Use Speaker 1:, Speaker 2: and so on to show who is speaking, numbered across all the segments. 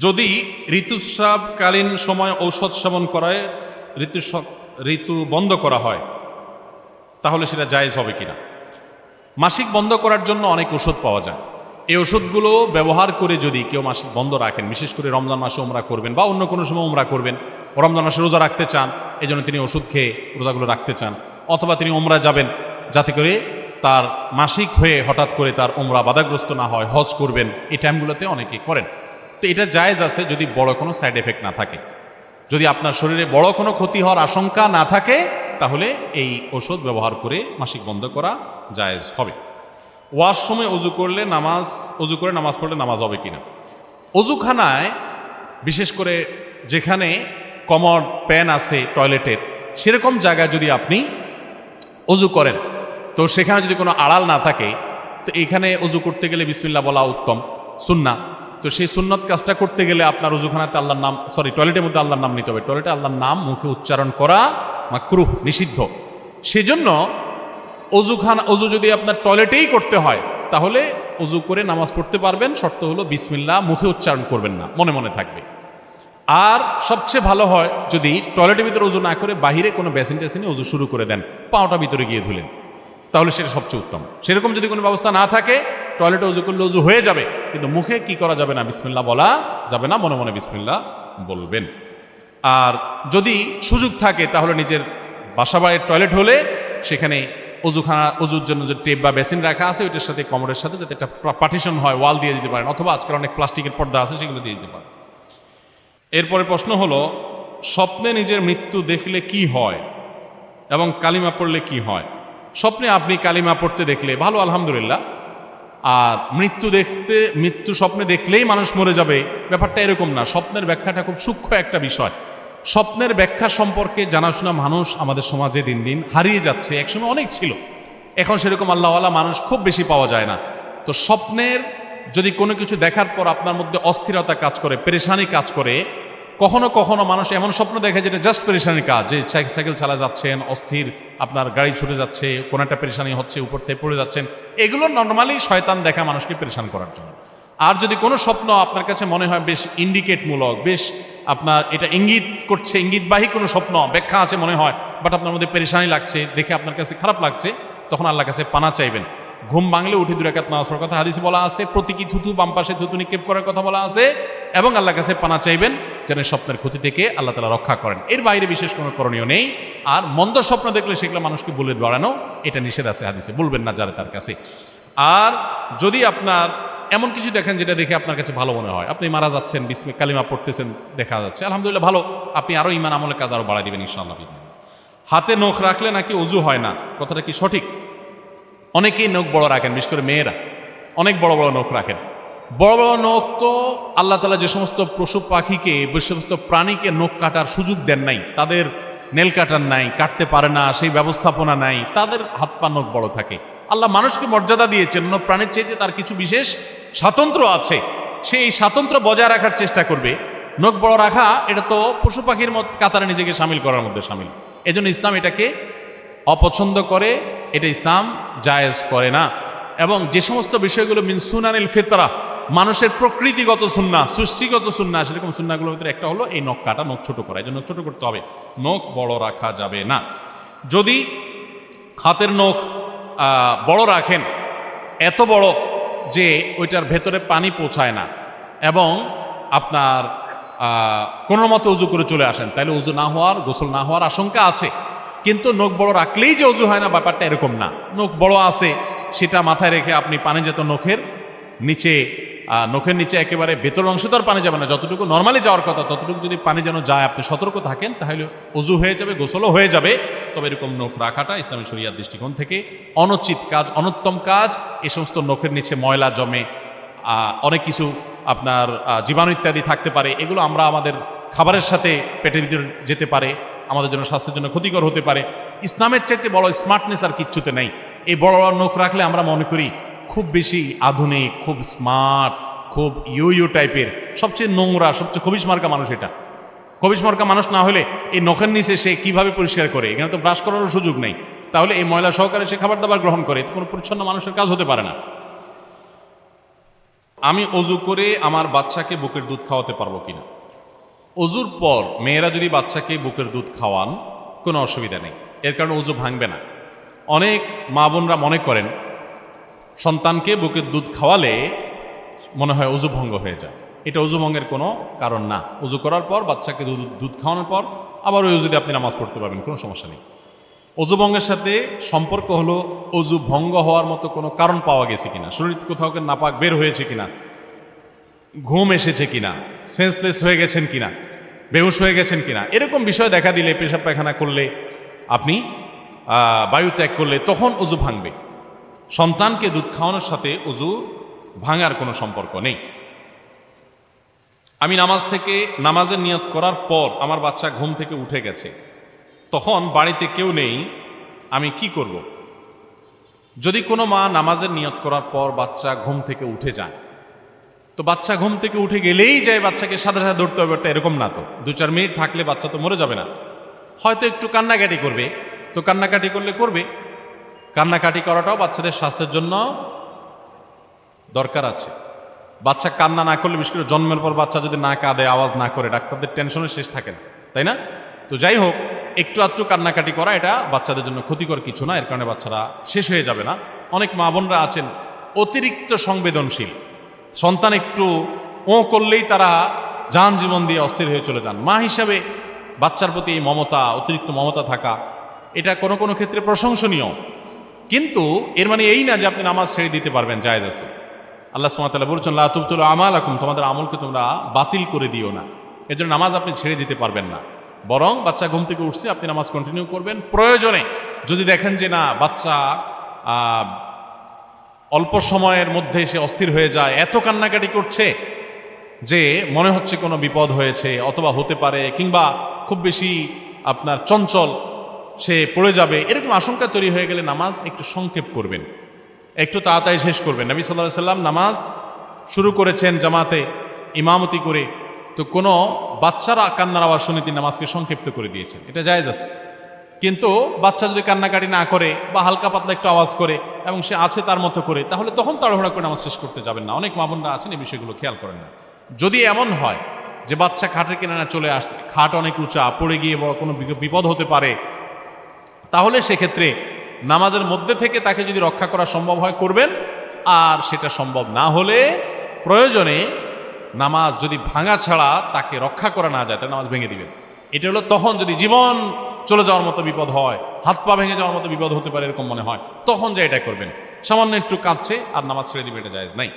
Speaker 1: যদি ঋতুস্রাবকালীন সময় ঔষধ সেবন করায় ঋতু ঋতু বন্ধ করা হয়, তাহলে সেটা জায়েজ হবে কিনা? মাসিক বন্ধ করার জন্য অনেক ওষুধ পাওয়া যায়। এই ওষুধগুলো ব্যবহার করে যদি কেউ মাসিক বন্ধ রাখেন, বিশেষ করে রমজান মাসে ওমরা করবেন বা অন্য কোনো সময় ওমরা করবেন, রমজান মাসে রোজা রাখতে চান এই জন্য তিনি ওষুধ খেয়ে রোজাগুলো রাখতে চান, অথবা তিনি ওমরা যাবেন, যাতে করে তার মাসিক হয়ে হঠাৎ করে তার ওমরা বাধাগ্রস্ত না হয়, হজ করবেন, এই টাইমগুলোতে অনেকে করেন। তো এটা জায়েজ আছে যদি বড় কোনো সাইড এফেক্ট না থাকে। যদি আপনার শরীরে বড় কোনো ক্ষতি হওয়ার আশঙ্কা না থাকে, তাহলে এই ওষুধ ব্যবহার করে মাসিক বন্ধ করা জায়েজ হবে। ওয়াশ সময় অজু করলে নামাজ, অজু করে নামাজ পড়লে নামাজ হবে কিনা? অজুখানায় বিশেষ করে যেখানে কমর, প্যান আছে, টয়লেটের, সেরকম জায়গায় যদি আপনি অজু করেন, তো সেখানে যদি কোনো আড়াল না থাকে, তো এখানে অজু করতে গেলে বিসমিল্লা বলা উত্তম সুন্না তো সেই সুন্নত কাজটা করতে গেলে আপনার অজুখানাতে আল্লাহর নাম সরি টয়লেটের মধ্যে আল্লাহর নাম নিতে হবে। টয়লেটে আল্লাহর নাম, মুখে উচ্চারণ করা মাকরুহ, নিষিদ্ধ। সেজন্য অজুখানা, অজু যদি আপনার টয়লেটেই করতে হয়, তাহলে অজু করে নামাজ পড়তে পারবেন। শর্ত হলো বিসমিল্লা মুখে উচ্চারণ করবেন না, মনে মনে থাকবে। আর সবচেয়ে ভালো হয় যদি টয়লেটের ভিতরে অজু না করে বাহিরে কোনো বেসিন টেসিনে অজু শুরু করে দেন, পাওটা ভিতরে গিয়ে ধুলেন। তাহলে সেটা সবচেয়ে উত্তম। সেরকম যদি কোনো ব্যবস্থা না থাকে টয়লেটে অজু করলে অজু হয়ে যাবে, কিন্তু মুখে কি করা যাবে না? বিসমিল্লা বলা যাবে না, মনে মনে বিসমিল্লা বলবেন। আর যদি সুযোগ থাকে, তাহলে নিজের বাসা বাড়ির টয়লেট হলে সেখানে অজুখানা অজুর জন্য যে টেপ বা বেসিন রাখা আছে, ওইটার সাথে কমরের সাথে যাতে একটা পার্টিশন হয়, ওয়াল দিয়ে দিতে পারেন, অথবা আজকাল অনেক প্লাস্টিকের পর্দা আছে, সেগুলো দিয়ে দিতে পারেন। এরপরে প্রশ্ন হলো, স্বপ্নে নিজের মৃত্যু দেখলে কি হয় এবং কালিমা পড়লে কি হয়? স্বপ্নে আপনি কালিমা পড়তে দেখলে, ভালো, আলহামদুলিল্লাহ। আর মৃত্যু দেখতে, মৃত্যু স্বপ্নে দেখলেই মানুষ মরে যাবে। ব্যাপারটা এরকম না। স্বপ্নের ব্যাখ্যাটা খুব সূক্ষ্ম একটা বিষয়। স্বপ্নের ব্যাখ্যা সম্পর্কে জানাশোনা মানুষ আমাদের সমাজে দিন দিন হারিয়ে যাচ্ছে। একসময় অনেক ছিল। এখন সেরকম আল্লাহওয়ালা মানুষ খুব বেশি পাওয়া যায় না। তো স্বপ্নের যদি কোনো কিছু দেখার পর আপনার মধ্যে অস্থিরতা কাজ করে, পেরেশানি কাজ করে কখনো কখনো মানুষ এমন স্বপ্ন দেখে যেটা জাস্ট পেরেশানির কাজ, যে সাই- সাইকেল চালা যাচ্ছেন, অস্থির, আপনার গাড়ি ছুটে যাচ্ছে, কোনো একটা পেরেশানি হচ্ছে, উপর থেকে পড়ে যাচ্ছেন, এগুলো নর্মালি শয়তান দেখা মানুষকে পেরেশান করার জন্য। আর যদি কোনো স্বপ্ন আপনার কাছে মনে হয় বেশ ইন্ডিকেটমূলক বেশ আপনার এটা ইঙ্গিত করছে, ইঙ্গিতবাহী কোনো স্বপ্ন, ব্যাখ্যা আছে মনে হয় বাট আপনার মধ্যে পেরেশানি লাগছে, দেখে আপনার কাছে খারাপ লাগছে, তখন আল্লাহ কাছে পানা চাইবেন। ঘুম ভাঙলে উঠে দু রেখাত নামাজ পড়ার কথা হাদিসে বলা আছে, প্রতীকী থুতু বাম পাশে থুতু নিক্ষেপ করার কথা বলা আছে, এবং আল্লাহ কাছে পানা চাইবেন যেন স্বপ্নের ক্ষতি থেকে আল্লাহ তালা রক্ষা করেন। এর বাইরে বিশেষ কোনো করণীয় নেই। আর মন্দ স্বপ্ন দেখলে সেগুলো মানুষকে বলে বাড়ানো, এটা নিষেধ আছে হাদিসে। বলবেন না যারা তার কাছে। আর যদি আপনার এমন কিছু দেখেন যেটা দেখে আপনার কাছে ভালো মনে হয়, আপনি মারা যাচ্ছেন, বিস্মে কালিমা পড়তেছেন, দেখা যাচ্ছে, আলহামদুলিল্লাহ ভালো, আপনি আরও ইমান আমলের কাজ আরও বাড়াই দিবেন ইনশাআল্লাহ। হাতে নখ রাখলে নাকি অজু হয় না? কথাটা কি সঠিক? অনেকেই নখ বড় রাখেন, বিশেষ করে মেয়েরা। অনেক বড় বড় নখ রাখেন। বড় বড় নখ তো আল্লাহ তালা যে সমস্ত পশু পাখিকে, যে সমস্ত প্রাণীকে নখ কাটার সুযোগ দেন নাই, তাদের নেল কাটার নাই, কাটতে পারে না, সেই ব্যবস্থাপনা নাই, তাদের হাত পা নখ বড় থাকে। আল্লাহ মানুষকে মর্যাদা দিয়েছেন, অন্য প্রাণীর চাইতে তার কিছু বিশেষ স্বাতন্ত্র আছে, সে এই স্বাতন্ত্র্য বজায় রাখার চেষ্টা করবে। নখ বড় রাখা, এটা তো পশু পাখির মত কাতারে নিজেকে সামিল করার মধ্যে সামিল। এজন্য ইসলাম এটাকে অপছন্দ করে এটা ইসলাম জায়েজ করে না। এবং যে সমস্ত বিষয়গুলো মিন সুনানিল ফেতরা, মানুষের প্রকৃতিগত সুন্না, সৃষ্টিগত সুন্না, সেরকম সুন্নাগুলোর ভিতরে একটা হলো এই নখ কাটা, নখ ছোট করা। এই জন্য ছোট করতে হবে। নখ বড় রাখা যাবে না। যদি হাতের নখ বড় রাখেন, এত বড় যে ওইটার ভেতরে পানি পৌঁছায় না, এবং আপনার কোনো মতে উজু করে চলে আসেন, তাহলে উজু না হওয়ার, গোসল না হওয়ার আশঙ্কা আছে। কিন্তু নখ বড় রাখলেই যে অজু হয় না, ব্যাপারটা এরকম না। নখ বড় আছে, সেটা মাথায় রেখে আপনি পানি যেত নখের নিচে নখের নিচে একেবারে ভেতর অংশ তো আর পানি যাবে না। যতটুকু নর্মালি যাওয়ার কথা, ততটুকু যদি পানি যেন যায়, আপনি সতর্ক থাকেন, তাহলে অজু হয়ে যাবে, গোসলও হয়ে যাবে। তবে এরকম নখ রাখাটা ইসলামী শরিয়ার দৃষ্টিকোণ থেকে অনুচিত কাজ, অনুত্তম কাজ। এ সমস্ত নখের নিচে ময়লা জমে অনেক কিছু আপনার জীবাণু ইত্যাদি থাকতে পারে। এগুলো আমরা আমাদের খাবারের সাথে পেটের ভিতরে যেতে পারে। আমাদের জন্য স্বাস্থ্যের জন্য ক্ষতিকর হতে পারে। ইসলামের চাইতে বড় স্মার্টনেস আর কিচ্ছুতে নেই। এই বড় বড় নখ রাখলে আমরা মনে করি খুব বেশি আধুনিক, খুব স্মার্ট খুব ইউ ইউ টাইপের সবচেয়ে নোংরা, সবচেয়ে খবিস মার্কা মানুষ এটা। খবিস মার্কা মানুষ না হলে এই নখের নিচে সে কীভাবে পরিষ্কার করে? এখানে তো ব্রাশ করারও সুযোগ নেই। তাহলে এই ময়লা সহকারে সে খাবার দাবার গ্রহণ করে কোনো পরিচ্ছন্ন মানুষের কাজ হতে পারে না। আমি অজু করে আমার বাচ্চাকে বুকের দুধ খাওয়াতে পারব কিনা? অজুর পর মেয়েরা যদি বাচ্চাকে বুকের দুধ খাওয়ান, কোনো অসুবিধা নেই। এর কারণে অজু ভাঙবে না। অনেক মা বোনরা মনে করেন, সন্তানকে বুকের দুধ খাওয়ালে মনে হয় অজু ভঙ্গ হয়ে যায়। এটা অজু ভঙ্গের কোনো কারণ না। অজু করার পর, বাচ্চাকে দুধ দুধ খাওয়ানোর পর আবার ওই অজুতে আপনি নামাজ পড়তে পারবেন, কোনো সমস্যা নেই। অজু ভঙ্গের সাথে সম্পর্ক হলো অজু ভঙ্গ হওয়ার মতো কোনো কারণ পাওয়া গেছে কিনা, শরীর কোথাও নাপাক বের হয়েছে কিনা ঘুম এসেছে কিনা? সেন্সলেস হয়ে গেছেন কিনা? বেহুশ হয়ে গেছেন কিনা? এরকম বিষয় দেখা দিলে, পেশাব পায়খানা করলে, আপনি বায়ু ত্যাগ করলে, তখন অজু ভাঙবে। সন্তানকে দুধ খাওয়ানোর সাথে অজু ভাঙার কোনো সম্পর্ক নেই। আমি নামাজ থেকে, নামাজের নিয়ত করার পর আমার বাচ্চা ঘুম থেকে উঠে গেছে। তখন বাড়িতে কেউ নেই, আমি কি করব? যদি কোনো মা নামাজের নিয়ত করার পর বাচ্চা ঘুম থেকে উঠে যায় তো বাচ্চা ঘুম থেকে উঠে গেলেই যায় বাচ্চাকে সাথে সাথে ধরতে হবে, একটা এরকম না তো। দু চার মিনিট থাকলে বাচ্চা তো মরে যাবে না। হয়তো একটু কান্নাকাটি করবে। তো কান্নাকাটি করলে করবে। কান্নাকাটি করাটাও বাচ্চাদের স্বাস্থ্যের জন্য দরকার আছে। বাচ্চা কান্না না করলে, বিশেষ করে জন্মের পর বাচ্চা যদি না কাঁদে, আওয়াজ না করে, ডাক্তারদের টেনশনের শেষ থাকে না, তাই না? তো যাই হোক, একটু আধটু কান্নাকাটি করা, এটা বাচ্চাদের জন্য ক্ষতিকর কিছু না, এর কারণে বাচ্চারা শেষ হয়ে যাবে না। অনেক মা বোনরা আছেন অতিরিক্ত সংবেদনশীল। সন্তান একটু ও করলেই তারা যান জীবন দিয়ে অস্থির হয়ে চলে যান। মা হিসাবে বাচ্চার প্রতি এই মমতা, অতিরিক্ত মমতা থাকা, এটা কোনো কোনো ক্ষেত্রে প্রশংসনীয়। কিন্তু এর মানে এই না যে আপনি নামাজ ছেড়ে দিতে পারবেন, জায়েজ আছে। আল্লাহ সুমাতাল্লাহ বলছেন লাতুবতুল আমাল এখন তোমাদের আমলকে তোমরা বাতিল করে দিও না। এর জন্য নামাজ আপনি ছেড়ে দিতে পারবেন না। বরং বাচ্চা ঘুম থেকে উঠছে, আপনি নামাজ কন্টিনিউ করবেন। প্রয়োজনে যদি দেখেন যে না, বাচ্চা অল্প সময়ের মধ্যে সে অস্থির হয়ে যায়। এত কান্নাকাটি করছে যে মনে হচ্ছে কোনো বিপদ হয়েছে অথবা হতে পারে, কিংবা খুব বেশি আপনার চঞ্চল সে পড়ে যাবে। এরকম আশঙ্কা তৈরি হয়ে গেলে নামাজ একটু সংক্ষেপ করবেন। একটু তাড়াতাড়ি শেষ করবেন। নবী সাল্লাহ সাল্লাম নামাজ শুরু করেছেন জামাতে ইমামতি করে। তো কোনো বাচ্চারা কান্নার আওয়াজ শুনে তিনি নামাজকে সংক্ষিপ্ত করে দিয়েছেন। এটা জায়েজ আছে। কিন্তু বাচ্চা যদি কান্নাকাটি না করে বা হালকা পাতলা একটু আওয়াজ করে এবং সে আছে তার মতো করে, তাহলে তখন তাড়াহুড়া করে নামাজ শেষ করতে যাবেন না। অনেক মামুনরা আছেন এই বিষয়গুলো খেয়াল করেন না। যদি এমন হয় যে বাচ্চা খাটের কিনারা চলে আসছে খাট অনেক উঁচা, পড়ে গিয়ে বড় কোনো বিপদ হতে পারে, তাহলে সেক্ষেত্রে নামাজের মধ্যে থেকে তাকে যদি রক্ষা করা সম্ভব হয়, করবেন। আর সেটা সম্ভব না হলে প্রয়োজনে নামাজ যদি ভাঙা ছাড়া তাকে রক্ষা করা না যায়, তাহলে নামাজ ভেঙে দিবেন। এটা হলো তখন যদি জীবন চলে যাওয়ার মতো বিপদ হয়, হাত পা ভেঙে যাওয়ার মতো বিপদ হতে পারে এরকম মনে হয়। তখন যে এটা করবেন। সামান্য একটু কাঁদছে আর নামাজ ছেড়ে দিবে, এটা যায় নাই।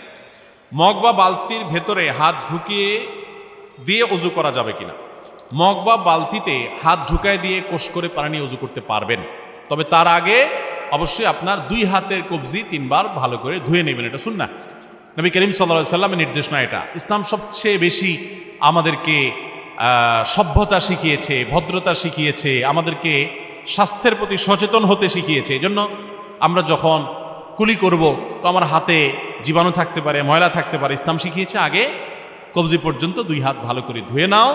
Speaker 1: মগ বা বালতির ভেতরে হাত ঢুকিয়ে দিয়ে অজু করা যাবে কিনা? মগ বা বালতিতে হাত ঢুকায় দিয়ে কোষ করে পানি অজু করতে পারবেন। তবে তার আগে অবশ্যই আপনার দুই হাতের কবজি তিনবার ভালো করে ধুয়ে নেবেন, এটা শুন না নবী করিম সাল্লা সাল্লামের নির্দেশনা এটা। ইসলাম সবচেয়ে বেশি আমাদেরকে সভ্যতা শিখিয়েছে, ভদ্রতা শিখিয়েছে, আমাদেরকে স্বাস্থ্যের প্রতি সচেতন হতে শিখিয়েছে। এজন্য আমরা যখন কুলি করব, তো আমার হাতে জীবাণু থাকতে পারে, ময়লা থাকতে পারে, ইসলাম শিখিয়েছে, আগে কবজি পর্যন্ত দুই হাত ভালো করে ধুয়ে নাও,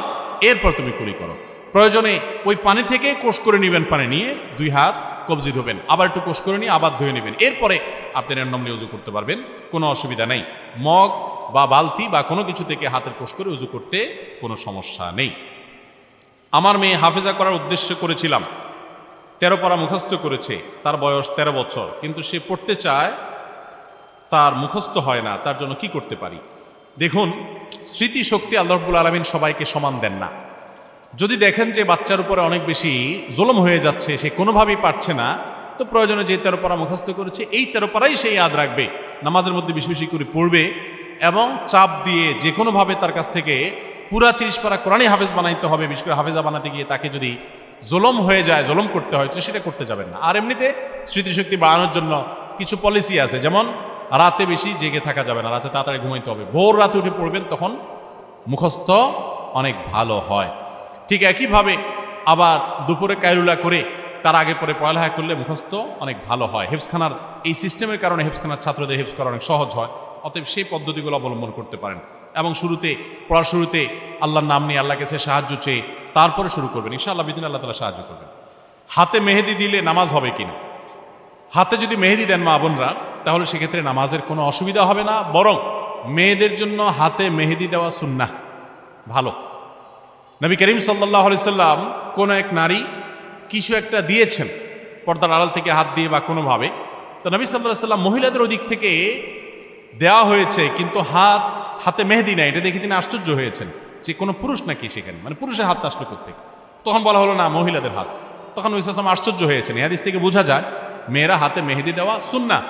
Speaker 1: এরপর তুমি কুলি করো। প্রয়োজনে ওই পানি থেকে কোষ করে নেবেন, পানি নিয়ে দুই হাত কবজি ধোবেন, আবার একটু কোষ করে নিয়ে আবার ধুয়ে নেবেন। এরপরে আপনি র্যান্ডমলি উজু করতে পারবেন, কোনো অসুবিধা নেই। মগ বা বালতি বা কোনো কিছু থেকে হাতের কোষ করে উজু করতে কোনো সমস্যা নেই। আমার মেয়ে হাফেজা করার উদ্দেশ্য করেছিলাম। তেরো পারা মুখস্থ করেছে। তার বয়স তেরো বছর। কিন্তু সে পড়তে চায়, তার মুখস্থ হয় না। তার জন্য কি করতে পারি? দেখুন, স্মৃতিশক্তি আল্লাহবুল আলমিন সবাইকে সমান দেন না। যদি দেখেন যে বাচ্চার উপরে অনেক বেশি জুলম হয়ে যাচ্ছে, সে কোনোভাবেই পারছে না, তো প্রয়োজনে যে তেরো পারা মুখস্থ করেছে, এই তেরো পারাই সে ইয়াদ রাখবে। নামাজের মধ্যে বেশি বেশি করে পড়বে। এবং চাপ দিয়ে যে কোনোভাবে তার কাছ থেকে পুরা তিরিশ পারা কোরআনই হাফেজ বানাইতে হবে, বিশেষ করে হাফেজা বানাতে গিয়ে তাকে যদি জলম হয়ে যায়, জলম করতে হয়, তো সেটা করতে যাবেন না। আর এমনিতে স্মৃতিশক্তি বাড়ানোর জন্য কিছু পলিসি আছে, যেমন রাতে বেশি জেগে থাকা যাবে না, রাতে তাড়াতাড়ি ঘুমাইতে হবে। ভোর রাতে উঠে পড়বেন, তখন মুখস্থ অনেক ভালো হয়। ঠিক একইভাবে আবার দুপুরে কায়রুলা করে তার আগে পরে পড়ালেখা করলে মুখস্থ অনেক ভালো হয়। হেফসখানার এই সিস্টেমের কারণে হেফসখানার ছাত্রদের হেফস করা অনেক সহজ হয়। অতএব সেই পদ্ধতিগুলো অবলম্বন করতে পারেন। এবং শুরুতে পড়ার শুরুতে আল্লাহর নাম নিয়ে আল্লাহ কাছে সাহায্য চেয়ে তারপরে শুরু করবেন। ইনশাআল্লাহ, বিদিন আল্লাহ তালা সাহায্য করবেন। হাতে মেহেদি দিলে নামাজ হবে কিনা? হাতে যদি মেহেদি দেন মা বোনরা, তাহলে সেক্ষেত্রে নামাজের কোনো অসুবিধা হবে না। বরং মেয়েদের জন্য হাতে মেহেদি দেওয়া সুন্না ভালো। নবী করিম সাল্লাহ সাল্লাম কোনো এক নারী কিছু একটা দিয়েছেন, পর্দার আড়াল থেকে হাত দিয়ে বা কোনোভাবে। তো নবী সাল্লাহ সাল্লাম মহিলাদের ওদিক থেকে দেওয়া হয়েছে, কিন্তু হাত, হাতে মেহেদি নাই, এটা দেখে তিনি আশ্চর্য হয়েছেন যে কোনো পুরুষ নাকি সেখানে। মানে পুরুষের হাত আসলো থেকে তখন বলা হলো, না, মহিলাদের হাত। তখন ওই সালাম আশ্চর্য হয়েছেন। হাদিস থেকে বোঝা যায়, মেয়েরা হাতে মেহেদি দেওয়া সুন্না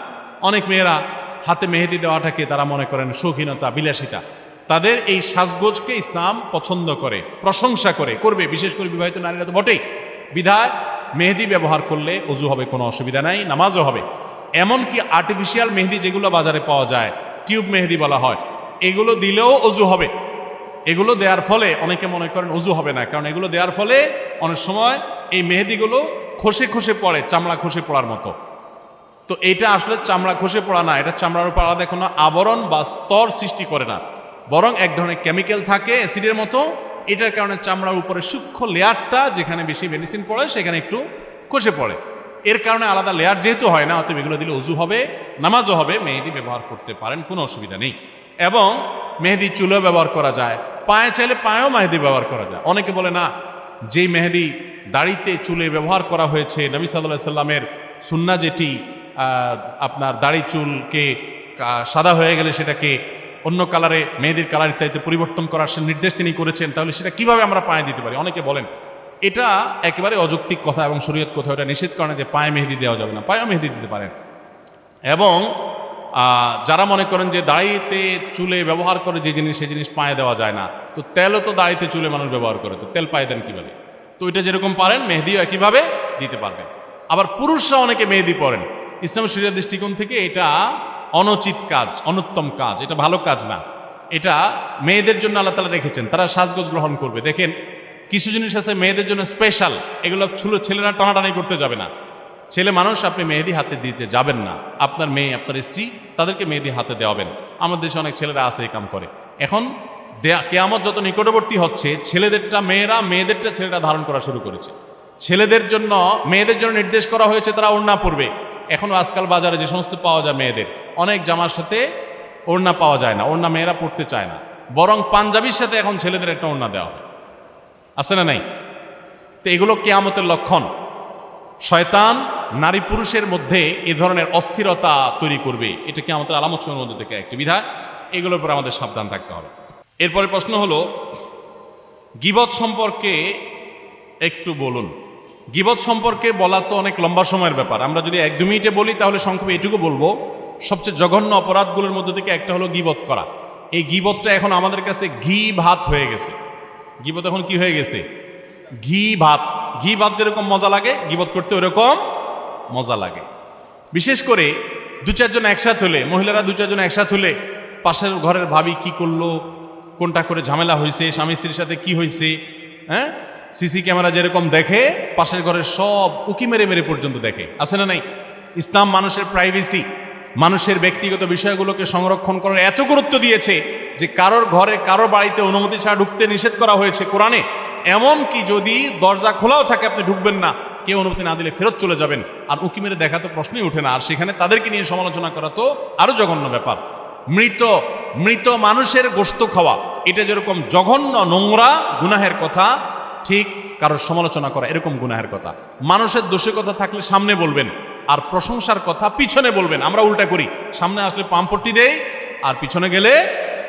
Speaker 1: অনেক মেয়েরা হাতে মেহেদি দেওয়াটাকে তারা মনে করেন শৌখিনতা, বিলাসিতা। তাদের এই সাজগোজকে ইসলাম পছন্দ করে, প্রশংসা করে, করবে। বিশেষ করে বিবাহিত নারীরা তো বটেই। বিধায় মেহেদি ব্যবহার করলে অজু হবে, কোনো অসুবিধা নাই, নামাজও হবে। এমনকি আর্টিফিশিয়াল মেহেদি যেগুলো বাজারে পাওয়া যায় টিউব মেহেদি বলা হয়, এগুলো দিলেও অজু হবে। এগুলো দেওয়ার ফলে অনেকে মনে করেন অজু হবে না, কারণ এগুলো দেওয়ার ফলে অনেক সময় এই মেহেদিগুলো খসে খসে পড়ে, চামড়া খসে পড়ার মতো। তো এটা আসলে চামড়া খসে পড়া না, এটা চামড়ার উপর আলাদা কোনো আবরণ বা স্তর সৃষ্টি করে না। বরং এক ধরনের কেমিক্যাল থাকে অ্যাসিডের মতো, এটার কারণে চামড়ার উপরে সূক্ষ্ম লেয়ারটা যেখানে বেশি মেডিসিন পড়ে, সেখানে একটু খসে পড়ে। এর কারণে আলাদা লেয়ার যেহেতু হয় না, অতএব এগুলো দিলে উজু হবে, নামাজও হবে, মেহেদি ব্যবহার করতে পারেন, কোনো অসুবিধা নেই। এবং মেহেদি চুলও ব্যবহার করা যায়, পায়ে চাইলে পায়েও মেহেদি ব্যবহার করা যায়। অনেকে বলে না, যেই মেহেদি দাড়িতে চুলে ব্যবহার করা হয়েছে, নবী সাল্লাহ সাল্লামের সুন্না যেটি আপনার দাড়ি চুলকে সাদা হয়ে গেলে সেটাকে অন্য কালারে মেহেদির কালার ইত্যাদিতে পরিবর্তন করার নির্দেশ তিনি করেছেন, তাহলে সেটা কীভাবে আমরা পায়ে দিতে পারি? অনেকে বলেন এটা একেবারে অযৌক্তিক কথা এবং শরীয়ত কথা এটা নিষেধ করে যে পায়ে মেহেদি দেওয়া যাবে না। পায়েও মেহেদি দিতে পারেন। এবং যারা মনে করেন যে দাড়িতে চুলে ব্যবহার করে যে জিনিস সেই জিনিস পায়ে দেওয়া যায় না, তো তেলও তো দাড়িতে চুলে মানুষ ব্যবহার করে, তো তেল পায়ে দেন কীভাবে? তো এটা যেরকম পারেন, মেহেদিও একইভাবে দিতে পারবেন। আবার পুরুষরা অনেকে মেহেদি পরেন। ইসলাম শরীরের দৃষ্টিকোণ থেকে এটা অনুচিত কাজ, অনুত্তম কাজ, এটা ভালো কাজ না। এটা মেয়েদের জন্য আল্লাহ তালা রেখেছেন, তারা সাজগোজ গ্রহণ করবে। দেখেন কিছু জিনিস আছে মেয়েদের জন্য স্পেশাল এগুলো ছিল ছেলেরা টানাটানি করতে যাবে না। ছেলে মানুষ, আপনি মেহেদি হাতে দিতে যাবেন না। আপনার মেয়ে, আপনার স্ত্রী, তাদেরকে মেহেদি হাতে দেওয়াবেন। আমাদের দেশে অনেক ছেলেরা আছে এই কাম করে। এখন কেয়ামত যত নিকটবর্তী হচ্ছে, ছেলেদেরটা, মেয়েরা মেয়েদেরটা ছেলেরা ধারণ করা শুরু করেছে। ছেলেদের জন্য, মেয়েদের জন্য নির্দেশ করা হয়েছে, তারা ওড়না পরবে। এখনও আজকাল বাজারে যে সমস্ত পাওয়া যায় মেয়েদের, অনেক জামার সাথে ওড়না পাওয়া যায় না, ওড়না মেয়েরা পড়তে চায় না। বরং পাঞ্জাবির সাথে এখন ছেলেদের একটা ওড়না দেওয়া হয়। আছে না নাই? তো এগুলো কেয়ামতের লক্ষণ। শয়তান নারী পুরুষের মধ্যে এ ধরনের অস্থিরতা তৈরি করবে। এটা কি আমাদের আলামত সমূহের মধ্যে থেকে একটি বিধায় এগুলোর উপর আমাদের সাবধান থাকতে হবে। এরপরে প্রশ্ন হলো, গিবত সম্পর্কে একটু বলুন। গিবত সম্পর্কে বলা তো অনেক লম্বা সময়ের ব্যাপার। আমরা যদি এক দু মিনিটে বলি, তাহলে সংক্ষেপে এটুকু বলব। সবচেয়ে জঘন্য অপরাধগুলোর মধ্যে থেকে একটা হলো গিবত করা। এই গিবতটা এখন আমাদের কাছে ঘি ভাত হয়ে গেছে। গিবত এখন কি হয়ে গেছে? ঘি ভাত। ঘি ভাত যেরকম মজা লাগে, গিবত করতে ওরকম মজা লাগে। বিশেষ করে দু চারজন একসাথে হলে, মহিলারা দু চারজন একসাথে হলে পাশের ঘরের ভাবি কি করল, কোনটা করে ঝামেলা হয়েছে, স্বামী স্ত্রীর সাথে কি হয়েছে হ্যাঁ? সিসি ক্যামেরা যেরকম দেখে, পাশের ঘরের সব উকি মেরে মেরে পর্যন্ত দেখে। আছে না নাই? ইসলাম মানুষের প্রাইভেসি মানুষের ব্যক্তিগত বিষয়গুলোকে সংরক্ষণ করার এত গুরুত্ব দিয়েছে যে কারোর ঘরে কারোর বাড়িতে অনুমতি ছাড়া ঢুকতে নিষেধ করা হয়েছে কোরআনে। এমন কি যদি দরজা খোলাও থাকে, আপনি ঢুকবেন না। কেউ অনুমতি না দিলে ফেরত চলে যাবেন। আর উকি মেরে দেখা তো প্রশ্নই ওঠে না। আর সেখানে তাদেরকে নিয়ে সমালোচনা করা তো আরও জঘন্য ব্যাপার। মৃত মৃত মানুষের গোস্ত খাওয়া, এটা যেরকম জঘন্য নোংরা, গুনাহের কথা, ঠিক কারোর সমালোচনা করা এরকম গুনাহের কথা। মানুষের দোষের কথা থাকলে সামনে বলবেন। আর প্রশংসার কথা পিছনে বলবেন। আমরা উল্টা করি। সামনে আসলে পাম্পট্টি দেই, আর পিছনে গেলে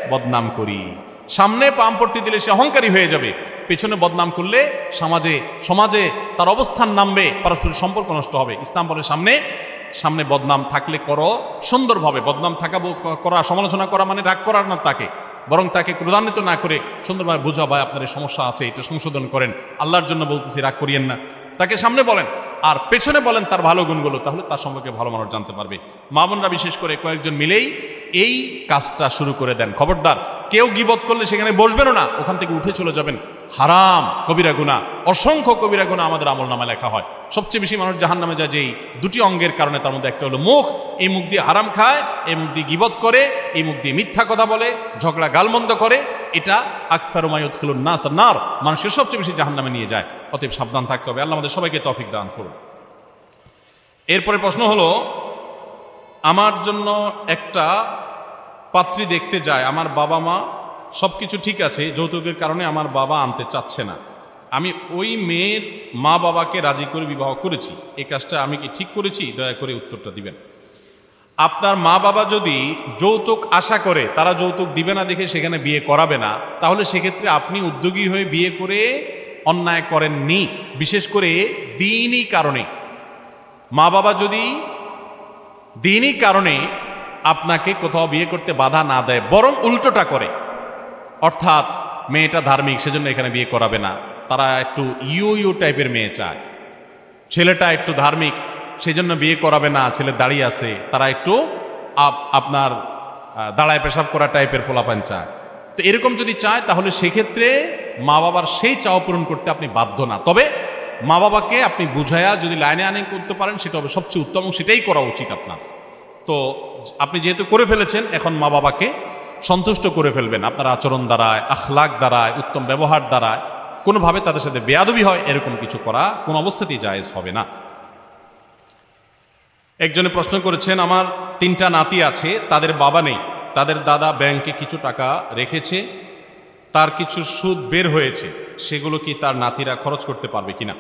Speaker 1: বদনাম করি। সামনে পাম্পট্টি দিলে সে অহংকারী হয়ে যাবে। পেছনে বদনাম করলে সমাজে সমাজে তার অবস্থান নামবে, পারস্পরিক সম্পর্ক নষ্ট হবে। ইসলাম বলে সামনে সামনে বদনাম থাকলে করো, সুন্দরভাবে বদনাম থাকা করা, সমালোচনা করা মানে রাগ করার না তাকে। বরং তাকে ক্রোধান্বিত না করে সুন্দরভাবে বোঝা ভাই আপনার সমস্যা আছে, এটা সংশোধন করেন। আল্লাহর জন্য বলতেছি, রাগ করিয়েন না। তাকে সামনে বলেন আর পেছনে বলেন তার ভালো গুণগুলো, তাহলে তার সম্পর্কে ভালো মানুষ জানতে পারবে। মামুনরা বিশেষ করে কয়েকজন মিলেই এই কাজটা শুরু করে দেন। খবরদার, কেউ গিবত করলে সেখানে বসবেনও না, ওখান থেকে উঠে চলে যাবেন। হারাম কবিরা গুণা অসংখ্য কবিরা গুণা আমাদের আমল নামে লেখা হয়। সবচেয়ে বেশি মানুষ জাহান নামে যায় যেই দুটি অঙ্গের কারণে, তার মধ্যে একটা হলো মুখ, এই মুখ দিয়ে হারাম খায়, এই মুখ দিয়ে গিবত করে, এই মুখ দিয়ে মিথ্যা কথা বলে, ঝগড়া গালমন্দ করে, এটা আকসারুমায়ুদ খিলুন নাস নার মানুষকে সবচেয়ে বেশি জাহান নামে নিয়ে যায়। অতএব সাবধান থাকতে হবে। আল্লাহ আমাদের সবাইকে তফিক দান করুন। এরপরে প্রশ্ন হলো, আমার জন্য একটা পাত্রী দেখতে যায়, আমার বাবা মা সব কিছু ঠিক আছে, যৌতুকের কারণে আমার বাবা আনতে চাচ্ছে না। আমি ওই মেয়ের মা বাবাকে রাজি করে বিবাহ করেছি। এই কাজটা আমি কি ঠিক করেছি? দয়া করে উত্তরটা দিবেন। আপনার মা বাবা যদি যৌতুক আশা করে, তারা যৌতুক দিবে না দেখে সেখানে বিয়ে করাবে না, তাহলে সেক্ষেত্রে আপনি উদ্যোগী হয়ে বিয়ে করে অন্যায় করেননি। বিশেষ করে দিনই কারণে। মা বাবা যদি দিনই কারণে আপনাকে কোথাও বিয়ে করতে বাধা না দেয়, বরং উল্টোটা করে অর্থাৎ মেয়েটা ধার্মিক, সেজন্য এখানে বিয়ে করাবে না। তারা একটু ইউ ইউ টাইপের মেয়ে চায়। ছেলেটা একটু ধার্মিক সেই জন্য বিয়ে করাবে না, ছেলে দাঁড়িয়ে আছে। তারা একটু আপ- আপনার দাঁড়ায় পেশাব করা টাইপের পোলাপান চায়। তো এরকম যদি চায়, তাহলে সেক্ষেত্রে মা বাবার সেই চাওয়া পূরণ করতে আপনি বাধ্য না। তবে মা বাবাকে আপনি বুঝায়া যদি লাইনে আনে করতে পারেন, সেটা হবে সবচেয়ে উত্তম, সেটাই করা উচিত আপনার। তো আপনি যেহেতু করে ফেলেছেন, এখন মা বাবাকে সন্তুষ্ট করে ফেলবেন আপনার আচরণ দ্বারায়, আখলাক দ্বারায়, উত্তম ব্যবহার দ্বারায়। কোনোভাবে তাদের সাথে বেয়াদবি হয়, এরকম কিছু করা কোনো অবস্থাতেই জায়েজ হবে না। একজনে প্রশ্ন করেছেন, আমার তিনটা নাতি আছে, তাদের বাবা নেই। তাদের দাদা ব্যাংকে কিছু টাকা রেখেছে, তার কিছু সুদ বের হয়েছে, সেগুলো কি তার নাতিরা খরচ করতে পারবে কিনা?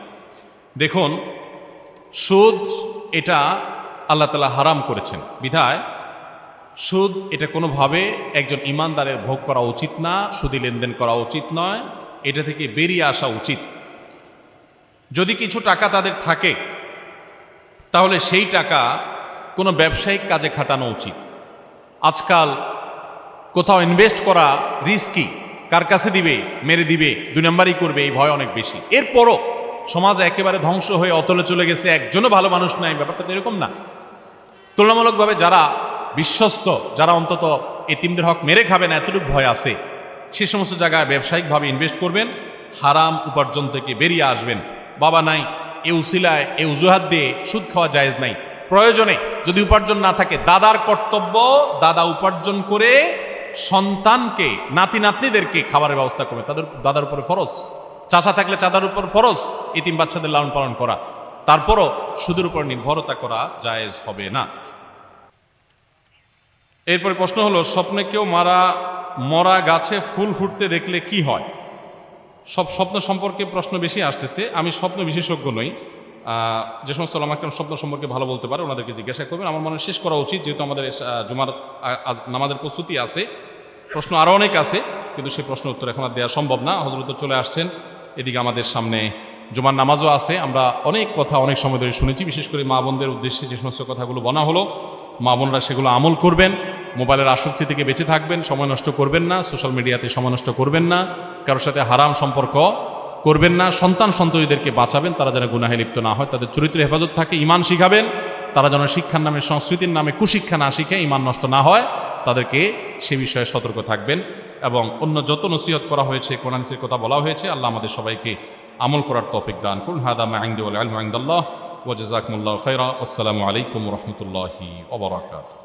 Speaker 1: দেখুন, সুদ এটা আল্লাহ তালা হারাম করেছেন। বিধায় সুদ, এটা কোনোভাবে একজন ইমানদারের ভোগ করা উচিত না, সুদি লেনদেন করা উচিত নয়, এটা থেকে বেরিয়ে আসা উচিত। যদি কিছু টাকা তাদের থাকে, তাহলে সেই টাকা কোনো ব্যবসায়িক কাজে খাটানো উচিত। আজকাল কোথাও ইনভেস্ট করা রিস্কি কার কাছে দিবে, মেরে দিবে, দুই নম্বরই করবে, এই ভয় অনেক বেশি। এরপরও সমাজ একেবারে ধ্বংস হয়ে অতলে চলে গেছে, একজনও ভালো মানুষ নাই, ব্যাপারটা তো এরকম না। তুলনামূলকভাবে যারা বিশ্বস্ত, যারা অন্তত এতিমদের হক মেরে খাবে না এতটুকু ভয় আছে। সে সমস্ত জায়গায় ব্যবসায়িকভাবে ইনভেস্ট করবেন, হারাম উপার্জন থেকে বেরিয়ে আসবেন। বাবা নাই, এ উসিলায়, এ উজুহাত দিয়ে সুদ খাওয়া জায়েজ নাই। প্রয়োজনে যদি উপার্জন না থাকে, দাদার কর্তব্য, দাদা উপার্জন করে সন্তানকে নাতি নাতনিদেরকে খাবারের ব্যবস্থা করবে। তাদের, দাদার উপরে ফরজ। চাচা থাকলে চাদার উপর ফরজ ইতিম বাচ্চাদের লালন পালন করা। তারপরও সুদের উপর নির্ভরতা করা জায়েজ হবে না। এরপরে প্রশ্ন হলো, স্বপ্নে কেউ মারা, মরা গাছে ফুল ফুটতে দেখলে কি হয়? সব স্বপ্ন সম্পর্কে প্রশ্ন বেশি আসতেছে। আমি স্বপ্ন বিশেষজ্ঞ নই। যে সমস্ত আমাকে স্বপ্ন সম্পর্কে ভালো বলতে পারে, ওনাদেরকে জিজ্ঞাসা করবেন। আমার মনে শেষ করা উচিত, যেহেতু আমাদের জুমার নামাজের প্রস্তুতি আছে। প্রশ্ন আরও অনেক আছে, কিন্তু সেই প্রশ্ন উত্তর এখন আর দেওয়া সম্ভব না। হজরত চলে আসছেন। এদিকে আমাদের সামনে জুমার নামাজও আছে। আমরা অনেক কথা অনেক সময় ধরে শুনেছি। বিশেষ করে মা বোনদের উদ্দেশ্যে যে সমস্ত কথাগুলো বলা হলো, মা বোনরা সেগুলো আমল করবেন। মোবাইলের আসক্তি থেকে বেঁচে থাকবেন, সময় নষ্ট করবেন না, সোশ্যাল মিডিয়াতে সময় নষ্ট করবেন না, কারোর সাথে হারাম সম্পর্ক করবেন না, সন্তান সন্ততিদেরকে বাঁচাবেন, তারা যেন গুনাহে লিপ্ত না হয়, তাদের চরিত্র হেফাজত থাকে ইমান শিখাবেন, তারা যেন শিক্ষার নামে, সংস্কৃতির নামে কুশিক্ষা না শিখে ইমান নষ্ট না হয়, তাদেরকে সে বিষয়ে সতর্ক থাকবেন এবং অন্য যত নসিহত করা হয়েছে কোরআনিসের কথা বলা হয়েছে, আল্লাহ আমাদের সবাইকে আমল করার তৌফিক দান করুন। হাদা মাইন্দি আলম আইন্দাল্লাহ ওয়াজাকুমুল্লাহ খৈরা আসসালামু আলাইকুম রহমতুল্লাহি ওবরাকাত